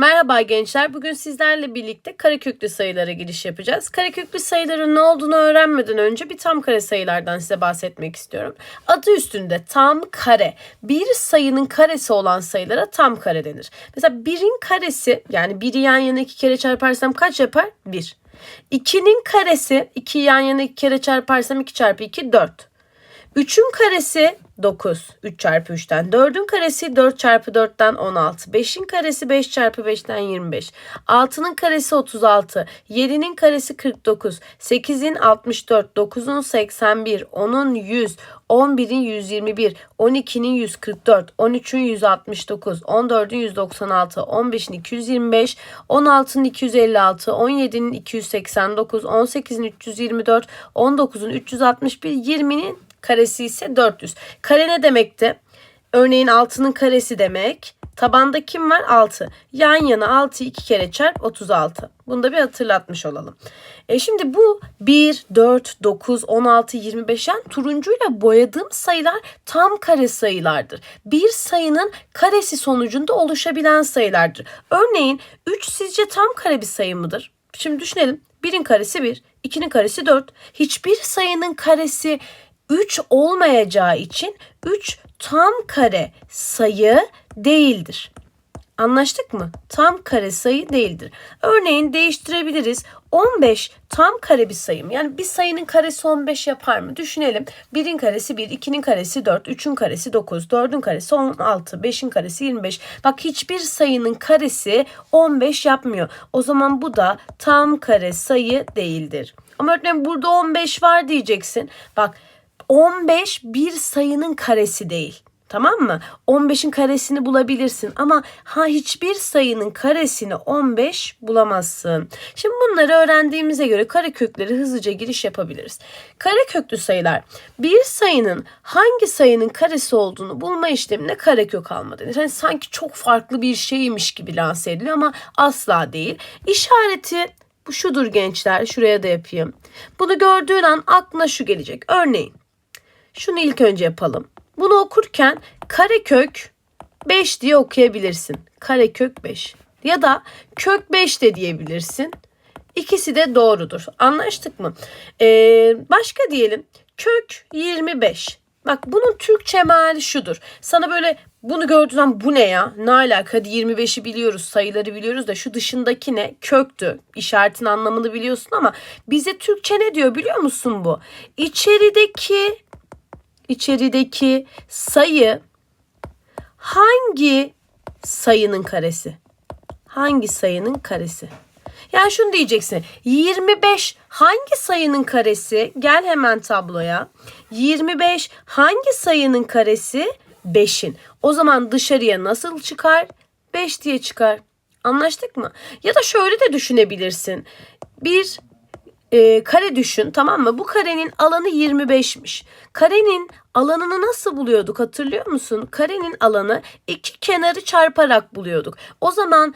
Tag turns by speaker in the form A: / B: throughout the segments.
A: Merhaba gençler. Bugün sizlerle birlikte kareköklü sayılara giriş yapacağız. Kareköklü sayıların ne olduğunu öğrenmeden önce bir tam kare sayılardan size bahsetmek istiyorum. Adı üstünde tam kare. Bir sayının karesi olan sayılara tam kare denir. Mesela birin karesi yani biri yan yana iki kere çarparsam kaç yapar? Bir. İkinin karesi iki yan yana iki kere çarparsam 2 çarpı 2 4. 3'ün karesi 9. 3 çarpı 3'ten. 4'ün karesi 4 çarpı 4'ten 16. 5'in karesi 5 çarpı 5'ten 25. 6'nın karesi 36. 7'nin karesi 49. 8'in 64. 9'un 81. 10'un 100. 11'in 121. 12'nin 144. 13'ün 169. 14'ün 196. 15'in 225. 16'nın 256. 17'nin 289. 18'in 324. 19'un 361. 20'nin karesi ise 400. Kare ne demekti? Örneğin 6'nın karesi demek. Tabanda kim var? 6. Yan yana 6'yı 2 kere çarp 36. Bunu da bir hatırlatmış olalım. E şimdi bu 1, 4, 9, 16, 25 yani turuncuyla boyadığım sayılar tam kare sayılardır. Bir sayının karesi sonucunda oluşabilen sayılardır. Örneğin 3 sizce tam kare bir sayı mıdır? Şimdi düşünelim. 1'in karesi 1, 2'nin karesi 4. Hiçbir sayının karesi 3 olmayacağı için 3 tam kare sayı değildir. Anlaştık mı? Tam kare sayı değildir. Örneğin değiştirebiliriz. 15 tam kare bir sayı mı? Yani bir sayının karesi 15 yapar mı? Düşünelim. 1'in karesi 1, 2'nin karesi 4, 3'ün karesi 9, 4'ün karesi 16, 5'in karesi 25. Bak hiçbir sayının karesi 15 yapmıyor. O zaman bu da tam kare sayı değildir. Ama öğretmenim burada 15 var diyeceksin. Bak 15 bir sayının karesi değil. Tamam mı? 15'in karesini bulabilirsin ama ha hiçbir sayının karesini 15 bulamazsın. Şimdi bunları öğrendiğimize göre karekökleri hızlıca giriş yapabiliriz. Kareköklü sayılar bir sayının hangi sayının karesi olduğunu bulma işlemine karekök alma denir. Yani sanki çok farklı bir şeymiş gibi lanse ediliyor ama asla değil. İşareti bu şudur gençler. Şuraya da yapayım. Bunu gördüğün an aklına şu gelecek. Örneğin şunu ilk önce yapalım. Bunu okurken karekök 5 diye okuyabilirsin. Karekök 5. Ya da kök 5 de diyebilirsin. İkisi de doğrudur. Anlaştık mı? Ee, başka diyelim. Kök 25. Bak bunun Türkçe meali şudur. Sana böyle bunu gördüğün bu ne ya? Ne alaka? Hadi 25'i biliyoruz, sayıları biliyoruz da şu dışındaki ne? Köktü. İşaretin anlamını biliyorsun ama bize Türkçe ne diyor biliyor musun bu? İçerideki içerideki sayı hangi sayının karesi? Hangi sayının karesi? Yani şunu diyeceksin. 25 hangi sayının karesi? Gel hemen tabloya. 25 hangi sayının karesi? 5'in. O zaman dışarıya nasıl çıkar? 5 diye çıkar. Anlaştık mı? Ya da şöyle de düşünebilirsin. Bir e, kare düşün tamam mı? Bu karenin alanı 25'miş. Karenin alanını nasıl buluyorduk hatırlıyor musun? Karenin alanı iki kenarı çarparak buluyorduk. O zaman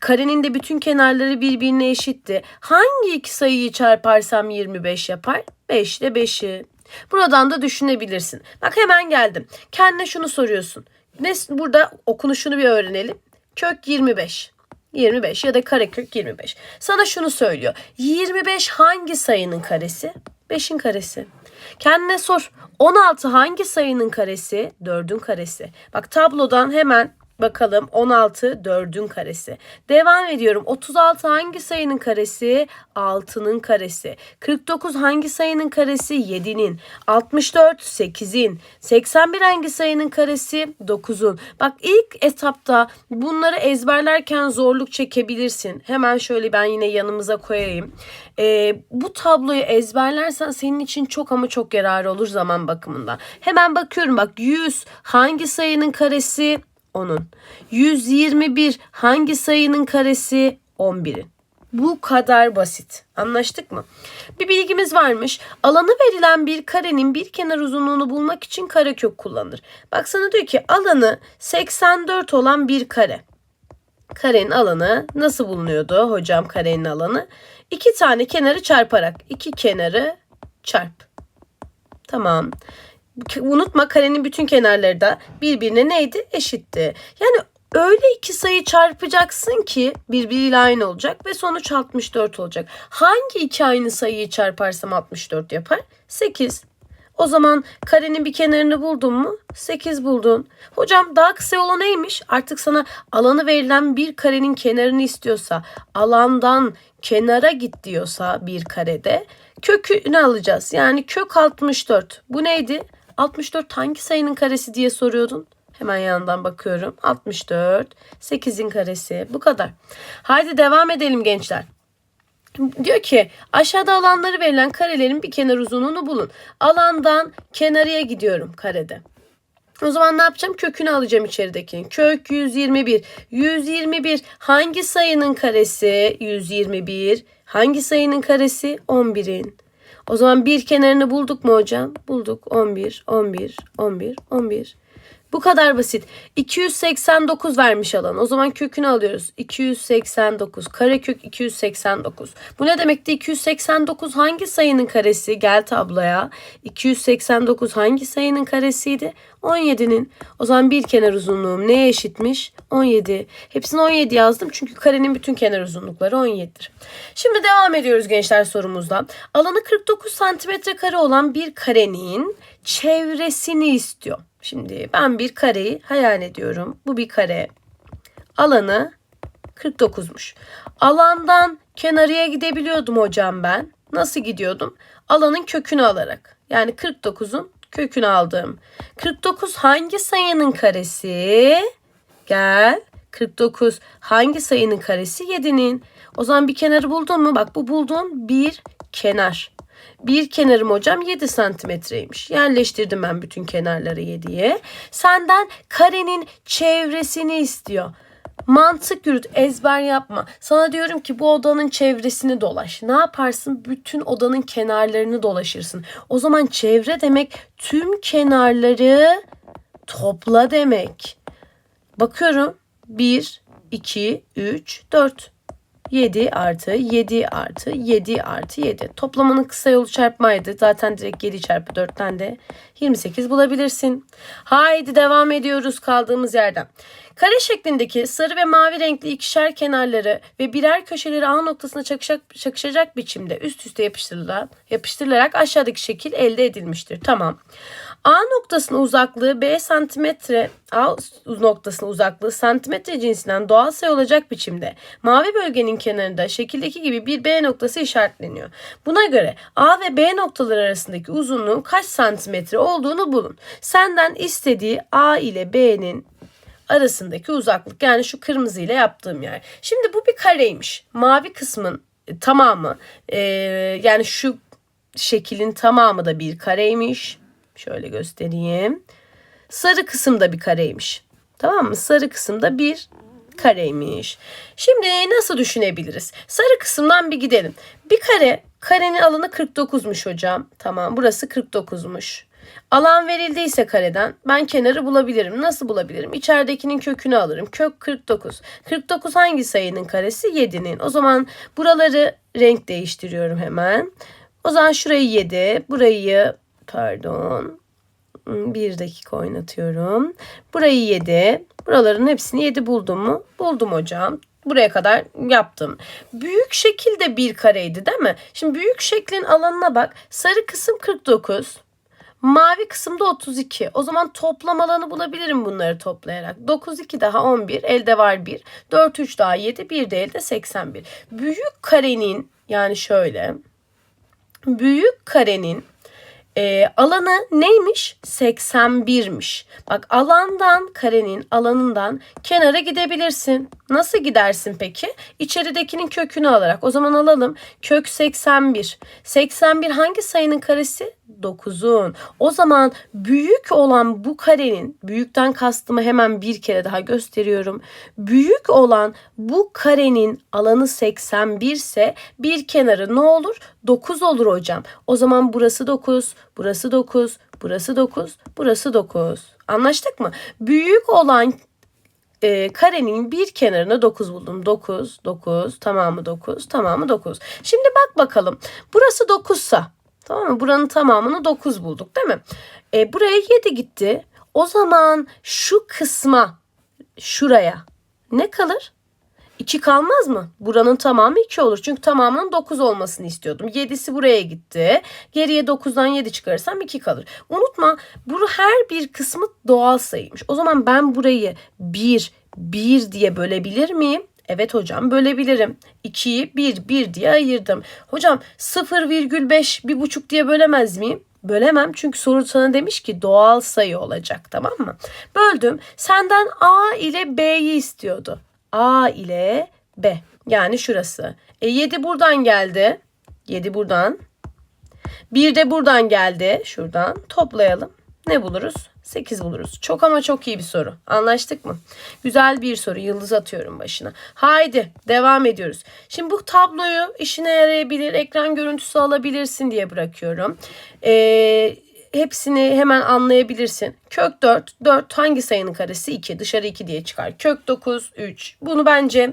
A: karenin de bütün kenarları birbirine eşitti. Hangi iki sayıyı çarparsam 25 yapar? 5 ile 5'i. Buradan da düşünebilirsin. Bak hemen geldim. Kendine şunu soruyorsun. Ne, burada okunuşunu bir öğrenelim. Kök 25. 25 ya da karekök 25. Sana şunu söylüyor. 25 hangi sayının karesi? 5'in karesi. Kendine sor. 16 hangi sayının karesi? 4'ün karesi. Bak tablodan hemen Bakalım 16 4'ün karesi. Devam ediyorum. 36 hangi sayının karesi? 6'nın karesi. 49 hangi sayının karesi? 7'nin. 64 8'in. 81 hangi sayının karesi? 9'un. Bak ilk etapta bunları ezberlerken zorluk çekebilirsin. Hemen şöyle ben yine yanımıza koyayım. Ee, bu tabloyu ezberlersen senin için çok ama çok yararı olur zaman bakımından. Hemen bakıyorum bak 100 hangi sayının karesi? Onun. 121 hangi sayının karesi? 11'in. Bu kadar basit. Anlaştık mı? Bir bilgimiz varmış. Alanı verilen bir karenin bir kenar uzunluğunu bulmak için karekök kullanılır. Bak sana diyor ki alanı 84 olan bir kare. Karenin alanı nasıl bulunuyordu hocam karenin alanı? İki tane kenarı çarparak. iki kenarı çarp. Tamam unutma karenin bütün kenarları da birbirine neydi? Eşitti. Yani öyle iki sayı çarpacaksın ki birbiriyle aynı olacak ve sonuç 64 olacak. Hangi iki aynı sayıyı çarparsam 64 yapar? 8. O zaman karenin bir kenarını buldun mu? 8 buldun. Hocam daha kısa yolu neymiş? Artık sana alanı verilen bir karenin kenarını istiyorsa, alandan kenara git diyorsa bir karede kökünü alacağız. Yani kök 64. Bu neydi? 64 hangi sayının karesi diye soruyordun. Hemen yandan bakıyorum. 64. 8'in karesi. Bu kadar. Haydi devam edelim gençler. Diyor ki aşağıda alanları verilen karelerin bir kenar uzunluğunu bulun. Alandan kenarıya gidiyorum karede. O zaman ne yapacağım? Kökünü alacağım içeridekinin. Kök 121. 121 hangi sayının karesi? 121. Hangi sayının karesi? 11'in. O zaman bir kenarını bulduk mu hocam? Bulduk. 11, 11, 11, 11. Bu kadar basit. 289 vermiş alan. O zaman kökünü alıyoruz. 289. Karekök 289. Bu ne demekti? 289 hangi sayının karesi? Gel tabloya. 289 hangi sayının karesiydi? 17'nin. O zaman bir kenar uzunluğum neye eşitmiş? 17. Hepsini 17 yazdım çünkü karenin bütün kenar uzunlukları 17'dir. Şimdi devam ediyoruz gençler sorumuzdan. Alanı 49 santimetre kare olan bir karenin çevresini istiyor. Şimdi ben bir kareyi hayal ediyorum. Bu bir kare. Alanı 49'muş. Alandan kenarıya gidebiliyordum hocam ben. Nasıl gidiyordum? Alanın kökünü alarak. Yani 49'un kökünü aldım. 49 hangi sayının karesi? Gel. 49 hangi sayının karesi? 7'nin. O zaman bir kenarı buldun mu? Bak bu bulduğun bir kenar. Bir kenarım hocam 7 santimetreymiş. Yerleştirdim ben bütün kenarları 7'ye. Senden karenin çevresini istiyor. Mantık yürüt, ezber yapma. Sana diyorum ki bu odanın çevresini dolaş. Ne yaparsın? Bütün odanın kenarlarını dolaşırsın. O zaman çevre demek tüm kenarları topla demek. Bakıyorum. 1, 2, 3, 4. 7 artı 7 artı 7 artı 7. Toplamanın kısa yolu çarpmaydı. Zaten direkt 7 çarpı 4'ten de 28 bulabilirsin. Haydi devam ediyoruz kaldığımız yerden. Kare şeklindeki sarı ve mavi renkli ikişer kenarları ve birer köşeleri A noktasına çakışacak, çakışacak biçimde üst üste yapıştırılarak, yapıştırılarak aşağıdaki şekil elde edilmiştir. Tamam. A noktasının uzaklığı B santimetre A noktasının uzaklığı santimetre cinsinden doğal sayı olacak biçimde mavi bölgenin kenarında şekildeki gibi bir B noktası işaretleniyor. Buna göre A ve B noktaları arasındaki uzunluğun kaç santimetre olduğunu bulun. Senden istediği A ile B'nin arasındaki uzaklık yani şu kırmızı ile yaptığım yer. Şimdi bu bir kareymiş. Mavi kısmın e, tamamı e, yani şu şekilin tamamı da bir kareymiş. Şöyle göstereyim. Sarı kısım da bir kareymiş. Tamam mı? Sarı kısım da bir kareymiş. Şimdi nasıl düşünebiliriz? Sarı kısımdan bir gidelim. Bir kare, karenin alanı 49'muş hocam. Tamam burası 49'muş. Alan verildiyse kareden ben kenarı bulabilirim. Nasıl bulabilirim? İçeridekinin kökünü alırım. Kök 49. 49 hangi sayının karesi? 7'nin. O zaman buraları renk değiştiriyorum hemen. O zaman şurayı 7, burayı pardon bir dakika oynatıyorum. Burayı 7. Buraların hepsini 7 buldum mu? Buldum hocam. Buraya kadar yaptım. Büyük şekil de bir kareydi değil mi? Şimdi büyük şeklin alanına bak. Sarı kısım 49. Mavi kısımda 32. O zaman toplam alanı bulabilirim bunları toplayarak. 9 2 daha 11. Elde var 1. 4 3 daha 7. 1 de elde 81. Büyük karenin yani şöyle. Büyük karenin e, alanı neymiş? 81'miş. Bak alandan karenin alanından kenara gidebilirsin. Nasıl gidersin peki? İçeridekinin kökünü alarak. O zaman alalım. Kök 81. 81 hangi sayının karesi? 9'un. O zaman büyük olan bu karenin, büyükten kastımı hemen bir kere daha gösteriyorum. Büyük olan bu karenin alanı 81 ise bir kenarı ne olur? 9 olur hocam. O zaman burası 9, burası 9, burası 9, burası 9. Anlaştık mı? Büyük olan e, karenin bir kenarına 9 buldum. 9, 9, tamamı 9, tamamı 9. Şimdi bak bakalım. Burası 9 sa Tamam mı? Buranın tamamını 9 bulduk değil mi? E, buraya 7 gitti. O zaman şu kısma şuraya ne kalır? 2 kalmaz mı? Buranın tamamı 2 olur. Çünkü tamamının 9 olmasını istiyordum. 7'si buraya gitti. Geriye 9'dan 7 çıkarırsam 2 kalır. Unutma bu her bir kısmı doğal sayıymış. O zaman ben burayı 1, 1 diye bölebilir miyim? Evet hocam bölebilirim. 2'yi 1, 1 diye ayırdım. Hocam 0,5, 1,5 diye bölemez miyim? Bölemem çünkü soru sana demiş ki doğal sayı olacak tamam mı? Böldüm. Senden A ile B'yi istiyordu. A ile B. Yani şurası. E 7 buradan geldi. 7 buradan. 1 de buradan geldi. Şuradan. Toplayalım. Ne buluruz? 8 buluruz. Çok ama çok iyi bir soru. Anlaştık mı? Güzel bir soru. Yıldız atıyorum başına. Haydi devam ediyoruz. Şimdi bu tabloyu işine yarayabilir, ekran görüntüsü alabilirsin diye bırakıyorum. Ee, hepsini hemen anlayabilirsin. Kök 4, 4 hangi sayının karesi? 2. Dışarı 2 diye çıkar. Kök 9, 3. Bunu bence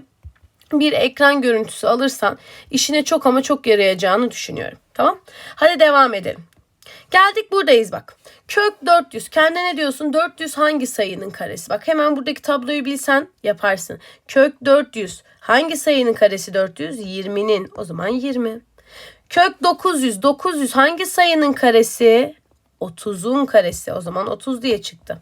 A: bir ekran görüntüsü alırsan işine çok ama çok yarayacağını düşünüyorum. Tamam? Hadi devam edelim. Geldik buradayız bak. Kök 400. Kendine ne diyorsun? 400 hangi sayının karesi? Bak hemen buradaki tabloyu bilsen yaparsın. Kök 400. Hangi sayının karesi 400? 20'nin. O zaman 20. Kök 900. 900 hangi sayının karesi? 30'un karesi. O zaman 30 diye çıktı.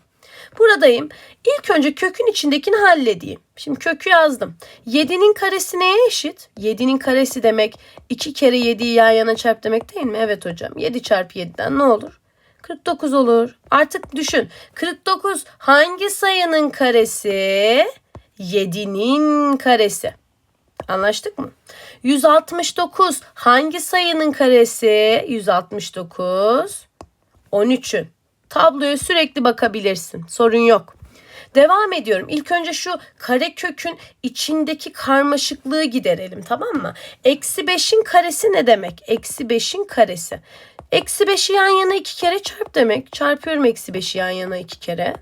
A: Buradayım. İlk önce kökün içindekini halledeyim. Şimdi kökü yazdım. 7'nin karesi neye eşit? 7'nin karesi demek 2 kere 7'yi yan yana çarp demek değil mi? Evet hocam. 7 çarpı 7'den ne olur? 49 olur. Artık düşün. 49 hangi sayının karesi? 7'nin karesi. Anlaştık mı? 169 hangi sayının karesi? 169 13'ün. Tabloya sürekli bakabilirsin. Sorun yok. Devam ediyorum. İlk önce şu kare kökün içindeki karmaşıklığı giderelim tamam mı? Eksi 5'in karesi ne demek? Eksi 5'in karesi. Eksi 5'i yan yana iki kere çarp demek. Çarpıyorum eksi 5'i yan yana iki kere.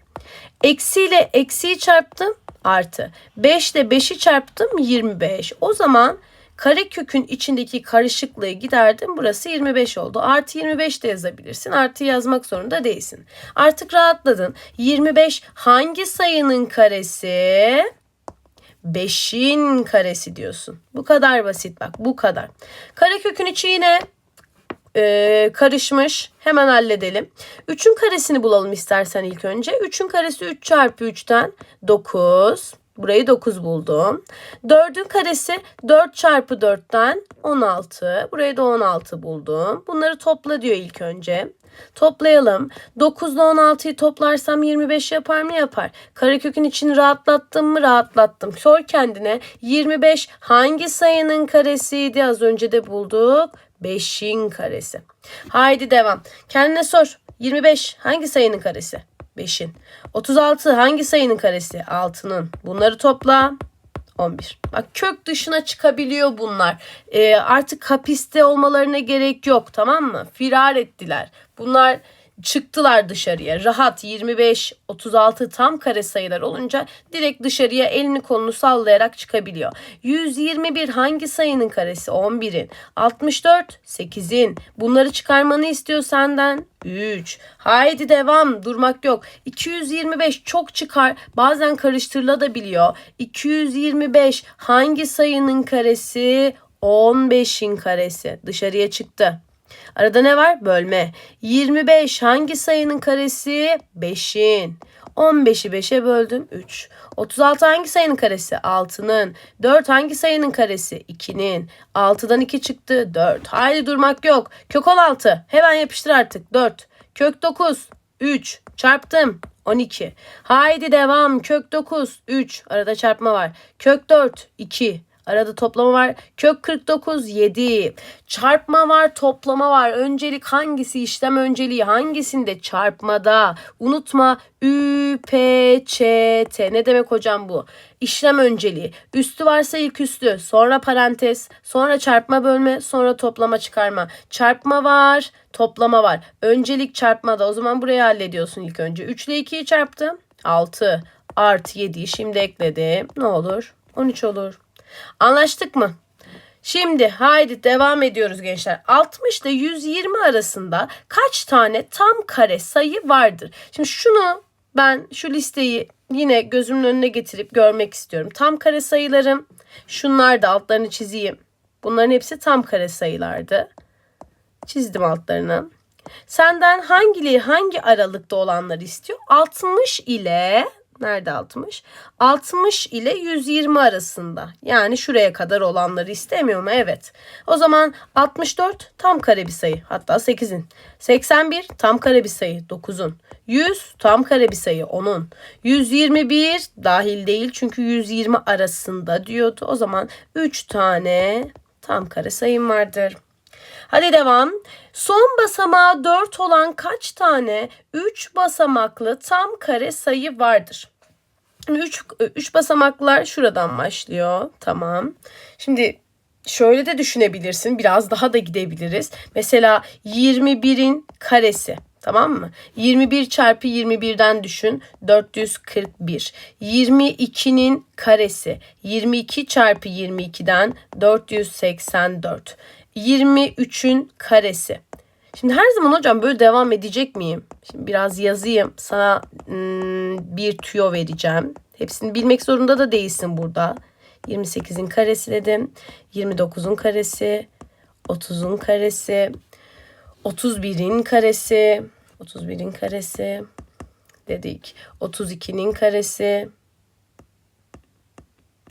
A: Eksi ile eksiyi çarptım artı. 5 ile 5'i çarptım 25. O zaman karekökün içindeki karışıklığı giderdim. Burası 25 oldu. Artı 25 de yazabilirsin. Artı yazmak zorunda değilsin. Artık rahatladın. 25 hangi sayının karesi? 5'in karesi diyorsun. Bu kadar basit bak bu kadar. Karekökün içi yine e, karışmış. Hemen halledelim. 3'ün karesini bulalım istersen ilk önce. 3'ün karesi 3 çarpı 3'ten 9. Burayı 9 buldum. 4'ün karesi 4 çarpı 4'ten 16. Burayı da 16 buldum. Bunları topla diyor ilk önce. Toplayalım. 9 ile 16'yı toplarsam 25 yapar mı? Yapar. Karekökün içini rahatlattım mı? Rahatlattım. Sor kendine. 25 hangi sayının karesiydi? Az önce de bulduk. 5'in karesi. Haydi devam. Kendine sor. 25 hangi sayının karesi? 5'in. 36 hangi sayının karesi? 6'nın. Bunları topla. 11. Bak kök dışına çıkabiliyor bunlar. Ee, artık hapiste olmalarına gerek yok tamam mı? Firar ettiler. Bunlar çıktılar dışarıya. Rahat 25, 36 tam kare sayılar olunca direkt dışarıya elini kolunu sallayarak çıkabiliyor. 121 hangi sayının karesi? 11'in. 64 8'in. Bunları çıkarmanı istiyor senden. 3. Haydi devam. Durmak yok. 225 çok çıkar. Bazen karıştırılabiliyor. 225 hangi sayının karesi? 15'in karesi. Dışarıya çıktı. Arada ne var? Bölme. 25 hangi sayının karesi? 5'in. 15'i 5'e böldüm 3. 36 hangi sayının karesi? 6'nın. 4 hangi sayının karesi? 2'nin. 6'dan 2 çıktı 4. Haydi durmak yok. Kök 16. Hemen yapıştır artık 4. Kök 9. 3. Çarptım. 12. Haydi devam. Kök 9. 3. Arada çarpma var. Kök 4. 2. Arada toplama var. Kök 49 7. Çarpma var, toplama var. Öncelik hangisi? işlem önceliği hangisinde? Çarpmada. Unutma Ü, P, Ç, T. Ne demek hocam bu? İşlem önceliği. Üstü varsa ilk üstü, sonra parantez, sonra çarpma bölme, sonra toplama çıkarma. Çarpma var, toplama var. Öncelik çarpmada. O zaman burayı hallediyorsun ilk önce. 3 ile 2'yi çarptım. 6 artı 7'yi şimdi ekledim. Ne olur? 13 olur. Anlaştık mı? Şimdi haydi devam ediyoruz gençler. 60 ile 120 arasında kaç tane tam kare sayı vardır? Şimdi şunu ben şu listeyi yine gözümün önüne getirip görmek istiyorum. Tam kare sayılarım şunlar da altlarını çizeyim. Bunların hepsi tam kare sayılardı. Çizdim altlarını. Senden hangileri hangi aralıkta olanları istiyor? 60 ile nerede 60? 60 ile 120 arasında. Yani şuraya kadar olanları istemiyor mu? Evet. O zaman 64 tam kare bir sayı. Hatta 8'in. 81 tam kare bir sayı. 9'un. 100 tam kare bir sayı. 10'un. 121 dahil değil çünkü 120 arasında diyordu. O zaman 3 tane tam kare sayım vardır. Hadi devam. Son basamağı 4 olan kaç tane 3 basamaklı tam kare sayı vardır? 3 3 basamaklar şuradan başlıyor. Tamam. Şimdi şöyle de düşünebilirsin. Biraz daha da gidebiliriz. Mesela 21'in karesi. Tamam mı? 21 çarpı 21'den düşün. 441. 22'nin karesi. 22 çarpı 22'den 484. 23'ün karesi. Şimdi her zaman hocam böyle devam edecek miyim? Şimdi biraz yazayım. Sana hmm, bir tüyo vereceğim. Hepsini bilmek zorunda da değilsin burada. 28'in karesi dedim. 29'un karesi. 30'un karesi. 31'in karesi. 31'in karesi dedik. 32'nin karesi.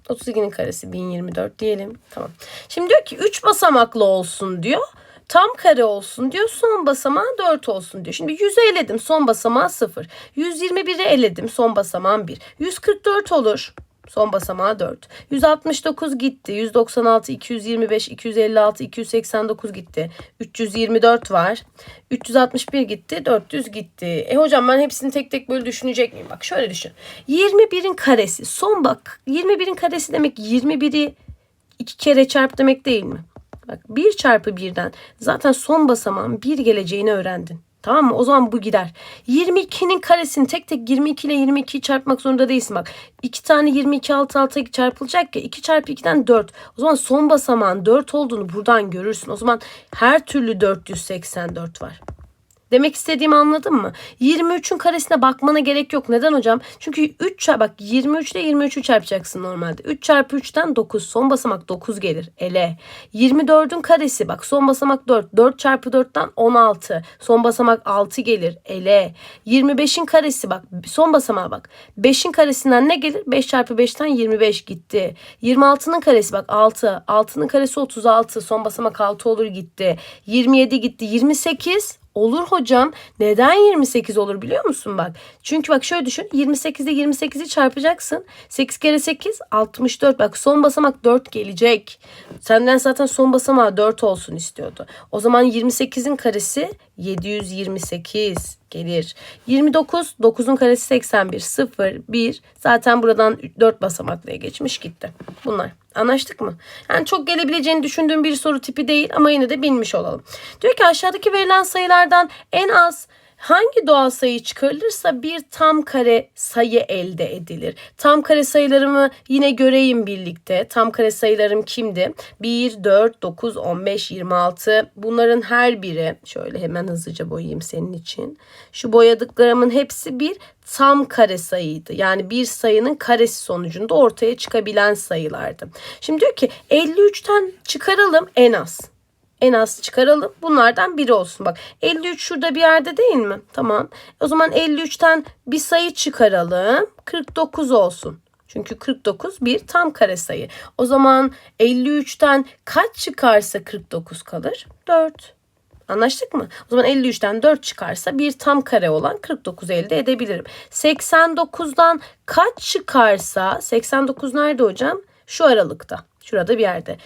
A: 32'nin karesi 1024 diyelim. Tamam. Şimdi diyor ki 3 basamaklı olsun diyor. Tam kare olsun diyor. Son basamağı 4 olsun diyor. Şimdi 100'ü eledim. Son basamağı 0. 121'i eledim. Son basamağım 1. 144 olur. Son basamağı 4. 169 gitti. 196, 225, 256, 289 gitti. 324 var. 361 gitti. 400 gitti. E hocam ben hepsini tek tek böyle düşünecek miyim? Bak şöyle düşün. 21'in karesi. Son bak. 21'in karesi demek 21'i iki kere çarp demek değil mi? Bak 1 çarpı 1'den zaten son basamağın 1 geleceğini öğrendin. Tamam mı? O zaman bu gider. 22'nin karesini tek tek 22 ile 22'yi çarpmak zorunda değilsin. Bak 2 tane 22 alt alta çarpılacak ya 2 çarpı 2'den 4. O zaman son basamağın 4 olduğunu buradan görürsün. O zaman her türlü 484 var. Demek istediğimi anladın mı? 23'ün karesine bakmana gerek yok. Neden hocam? Çünkü 3 çarpı bak 23 ile 23'ü çarpacaksın normalde. 3 çarpı 3'ten 9. Son basamak 9 gelir. Ele. 24'ün karesi bak son basamak 4. 4 çarpı 4'ten 16. Son basamak 6 gelir. Ele. 25'in karesi bak son basamağa bak. 5'in karesinden ne gelir? 5 çarpı 5'ten 25 gitti. 26'nın karesi bak 6. 6'nın karesi 36. Son basamak 6 olur gitti. 27 gitti. 28 Olur hocam. Neden 28 olur biliyor musun bak? Çünkü bak şöyle düşün. 28 ile 28'i çarpacaksın. 8 kere 8 64. Bak son basamak 4 gelecek. Senden zaten son basamağı 4 olsun istiyordu. O zaman 28'in karesi 728 gelir. 29 9'un karesi 81 0 1 zaten buradan 4 basamaklıya geçmiş gitti. Bunlar. Anlaştık mı? Yani çok gelebileceğini düşündüğüm bir soru tipi değil ama yine de bilmiş olalım. Diyor ki aşağıdaki verilen sayılardan en az Hangi doğal sayı çıkarılırsa bir tam kare sayı elde edilir. Tam kare sayılarımı yine göreyim birlikte. Tam kare sayılarım kimdi? 1, 4, 9, 15, 26. Bunların her biri şöyle hemen hızlıca boyayayım senin için. Şu boyadıklarımın hepsi bir tam kare sayıydı. Yani bir sayının karesi sonucunda ortaya çıkabilen sayılardı. Şimdi diyor ki 53'ten çıkaralım en az en az çıkaralım. Bunlardan biri olsun. Bak 53 şurada bir yerde değil mi? Tamam. O zaman 53'ten bir sayı çıkaralım. 49 olsun. Çünkü 49 bir tam kare sayı. O zaman 53'ten kaç çıkarsa 49 kalır? 4. Anlaştık mı? O zaman 53'ten 4 çıkarsa bir tam kare olan 49 elde edebilirim. 89'dan kaç çıkarsa 89 nerede hocam? Şu aralıkta. Şurada bir yerde.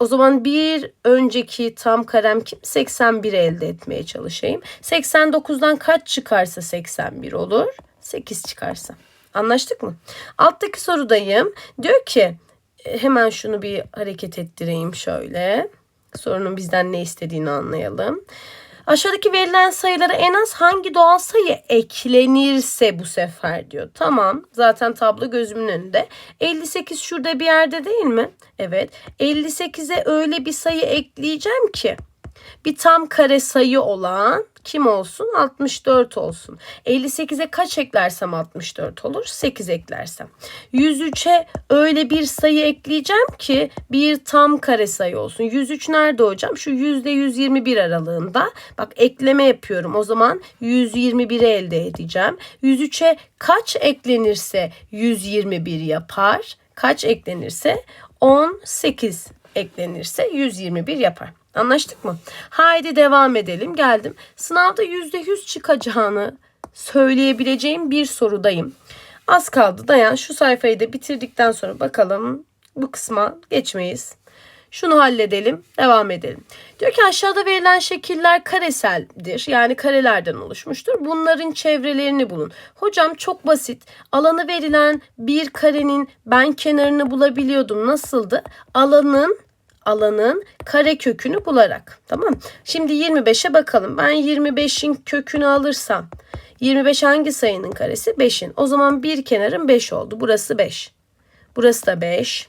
A: O zaman bir önceki tam karem kim? 81 elde etmeye çalışayım. 89'dan kaç çıkarsa 81 olur? 8 çıkarsa. Anlaştık mı? Alttaki sorudayım. Diyor ki e, hemen şunu bir hareket ettireyim şöyle. Sorunun bizden ne istediğini anlayalım. Aşağıdaki verilen sayılara en az hangi doğal sayı eklenirse bu sefer diyor. Tamam zaten tablo gözümün önünde. 58 şurada bir yerde değil mi? Evet. 58'e öyle bir sayı ekleyeceğim ki bir tam kare sayı olan kim olsun? 64 olsun. 58'e kaç eklersem 64 olur? 8 eklersem. 103'e öyle bir sayı ekleyeceğim ki bir tam kare sayı olsun. 103 nerede hocam? Şu %121 aralığında. Bak ekleme yapıyorum. O zaman 121'i elde edeceğim. 103'e kaç eklenirse 121 yapar? Kaç eklenirse 18 eklenirse 121 yapar. Anlaştık mı? Haydi devam edelim. Geldim. Sınavda %100 çıkacağını söyleyebileceğim bir sorudayım. Az kaldı dayan. Şu sayfayı da bitirdikten sonra bakalım bu kısma geçmeyiz. Şunu halledelim, devam edelim. Diyor ki aşağıda verilen şekiller kareseldir. Yani karelerden oluşmuştur. Bunların çevrelerini bulun. Hocam çok basit. Alanı verilen bir karenin ben kenarını bulabiliyordum. Nasıldı? Alanın alanın kare kökünü bularak. Tamam. Şimdi 25'e bakalım. Ben 25'in kökünü alırsam 25 hangi sayının karesi? 5'in. O zaman bir kenarın 5 oldu. Burası 5. Burası da 5.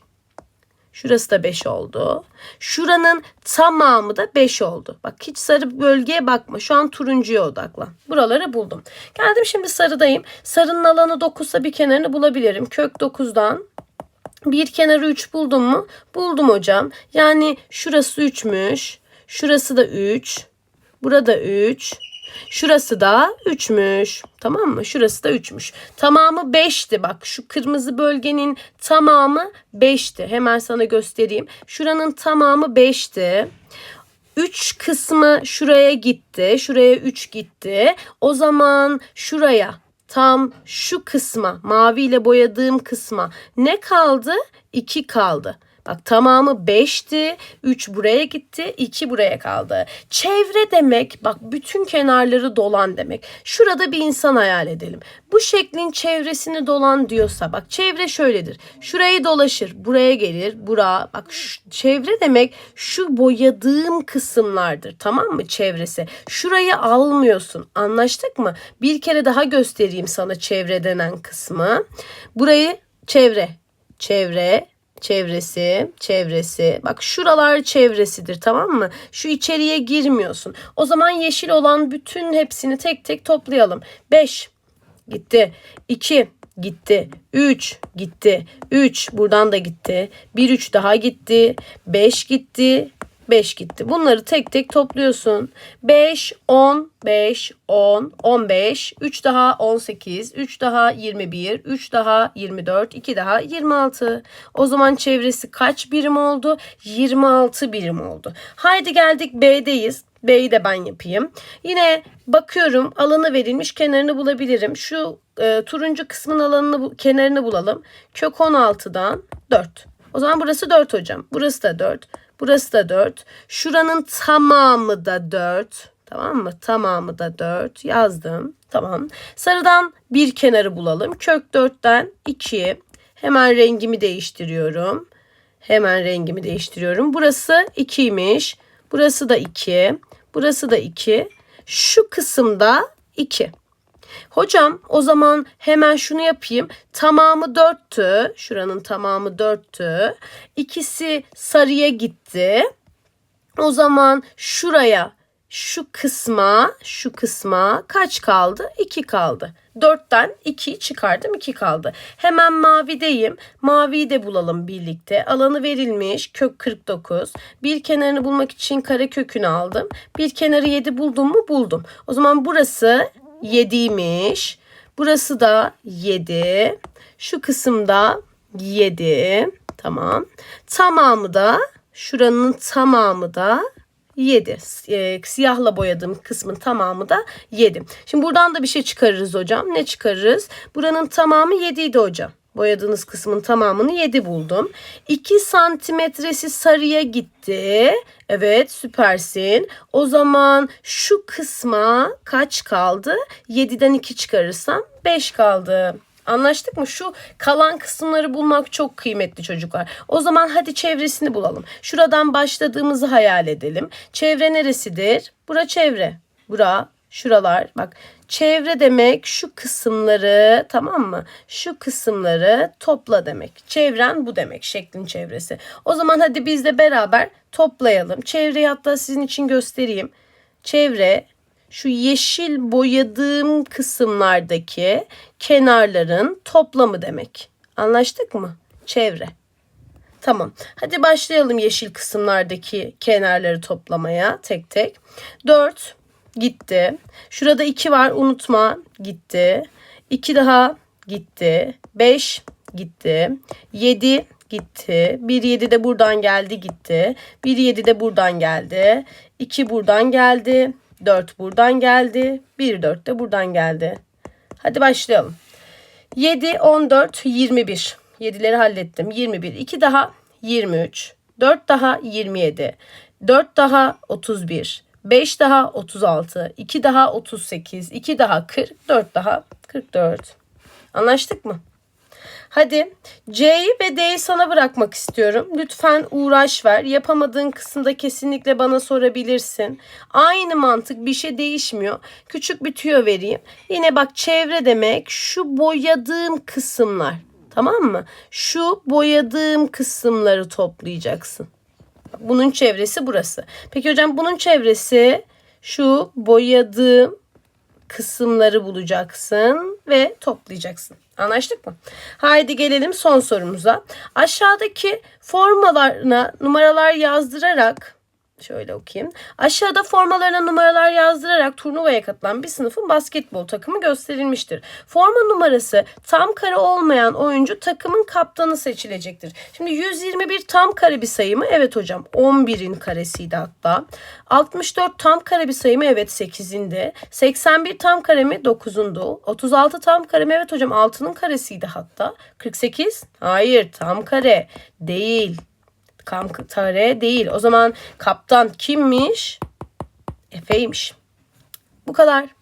A: Şurası da 5 oldu. Şuranın tamamı da 5 oldu. Bak hiç sarı bölgeye bakma. Şu an turuncuya odaklan. Buraları buldum. Geldim şimdi sarıdayım. Sarının alanı 9 ise bir kenarını bulabilirim. Kök 9'dan bir kenarı 3 buldum mu? Buldum hocam. Yani şurası 3'müş. Şurası da 3. Burada 3. Şurası da 3'müş. Tamam mı? Şurası da 3'müş. Tamamı 5'ti. Bak şu kırmızı bölgenin tamamı 5'ti. Hemen sana göstereyim. Şuranın tamamı 5'ti. 3 kısmı şuraya gitti. Şuraya 3 gitti. O zaman şuraya tam şu kısma maviyle boyadığım kısma ne kaldı? 2 kaldı. Bak tamamı 5'ti. 3 buraya gitti. 2 buraya kaldı. Çevre demek bak bütün kenarları dolan demek. Şurada bir insan hayal edelim. Bu şeklin çevresini dolan diyorsa bak çevre şöyledir. Şurayı dolaşır. Buraya gelir. Bura bak şu, çevre demek şu boyadığım kısımlardır. Tamam mı çevresi? Şurayı almıyorsun. Anlaştık mı? Bir kere daha göstereyim sana çevre denen kısmı. Burayı çevre. Çevre çevresi, çevresi. Bak şuralar çevresidir tamam mı? Şu içeriye girmiyorsun. O zaman yeşil olan bütün hepsini tek tek toplayalım. 5 gitti. 2 gitti. 3 gitti. 3 buradan da gitti. 1 3 daha gitti. 5 gitti. 5 gitti. Bunları tek tek topluyorsun. 5, 10, 5, 10, 15, 3 daha 18, 3 daha 21, 3 daha 24, 2 daha 26. O zaman çevresi kaç birim oldu? 26 birim oldu. Haydi geldik B'deyiz. B'yi de ben yapayım. Yine bakıyorum alanı verilmiş kenarını bulabilirim. Şu e, turuncu kısmın alanını kenarını bulalım. Kök 16'dan 4. O zaman burası 4 hocam. Burası da 4. Burası da 4. Şuranın tamamı da 4. Tamam mı? Tamamı da 4. Yazdım. Tamam. Sarıdan bir kenarı bulalım. Kök 4'ten 2. Hemen rengimi değiştiriyorum. Hemen rengimi değiştiriyorum. Burası 2'ymiş. Burası da 2. Burası da 2. Şu kısımda 2. Hocam o zaman hemen şunu yapayım. Tamamı 4'tü. Şuranın tamamı 4'tü. İkisi sarıya gitti. O zaman şuraya şu kısma şu kısma kaç kaldı? 2 kaldı. 4'ten 2'yi çıkardım 2 kaldı. Hemen mavideyim. Maviyi de bulalım birlikte. Alanı verilmiş kök 49. Bir kenarını bulmak için kare kökünü aldım. Bir kenarı 7 buldum mu? Buldum. O zaman burası 7'ymiş. Burası da 7. Şu kısımda 7. Tamam. Tamamı da şuranın tamamı da 7. E, siyahla boyadığım kısmın tamamı da 7. Şimdi buradan da bir şey çıkarırız hocam. Ne çıkarırız? Buranın tamamı 7 idi hocam. Boyadığınız kısmın tamamını 7 buldum. 2 santimetresi sarıya gitti. Evet süpersin. O zaman şu kısma kaç kaldı? 7'den 2 çıkarırsam 5 kaldı. Anlaştık mı? Şu kalan kısımları bulmak çok kıymetli çocuklar. O zaman hadi çevresini bulalım. Şuradan başladığımızı hayal edelim. Çevre neresidir? Bura çevre. Bura, şuralar. Bak Çevre demek şu kısımları tamam mı? Şu kısımları topla demek. Çevren bu demek şeklin çevresi. O zaman hadi biz de beraber toplayalım. Çevreyi hatta sizin için göstereyim. Çevre şu yeşil boyadığım kısımlardaki kenarların toplamı demek. Anlaştık mı? Çevre. Tamam. Hadi başlayalım yeşil kısımlardaki kenarları toplamaya tek tek. 4 gitti. Şurada 2 var unutma gitti. 2 daha gitti. 5 gitti. 7 gitti. 1 7 de buradan geldi gitti. 1 7 de buradan geldi. 2 buradan geldi. 4 buradan geldi. 1 4 de buradan geldi. Hadi başlayalım. 7, 14, 21. 7'leri hallettim. 21. 2 daha 23. 4 daha 27. 4 daha 31. 5 daha 36. 2 daha 38. 2 daha 40. 4 daha 44. Anlaştık mı? Hadi C'yi ve D'yi sana bırakmak istiyorum. Lütfen uğraş ver. Yapamadığın kısımda kesinlikle bana sorabilirsin. Aynı mantık bir şey değişmiyor. Küçük bir tüyo vereyim. Yine bak çevre demek şu boyadığım kısımlar. Tamam mı? Şu boyadığım kısımları toplayacaksın. Bunun çevresi burası. Peki hocam bunun çevresi şu boyadığım kısımları bulacaksın ve toplayacaksın. Anlaştık mı? Haydi gelelim son sorumuza. Aşağıdaki formalarına numaralar yazdırarak şöyle okuyayım. Aşağıda formalarına numaralar yazdırarak turnuvaya katılan bir sınıfın basketbol takımı gösterilmiştir. Forma numarası tam kare olmayan oyuncu takımın kaptanı seçilecektir. Şimdi 121 tam kare bir sayı mı? Evet hocam. 11'in karesiydi hatta. 64 tam kare bir sayı mı? Evet 8'inde. 81 tam kare mi? 9'undu. 36 tam kare mi? Evet hocam 6'nın karesiydi hatta. 48? Hayır tam kare değil. Kam kare değil. O zaman kaptan kimmiş? Efe'ymiş. Bu kadar.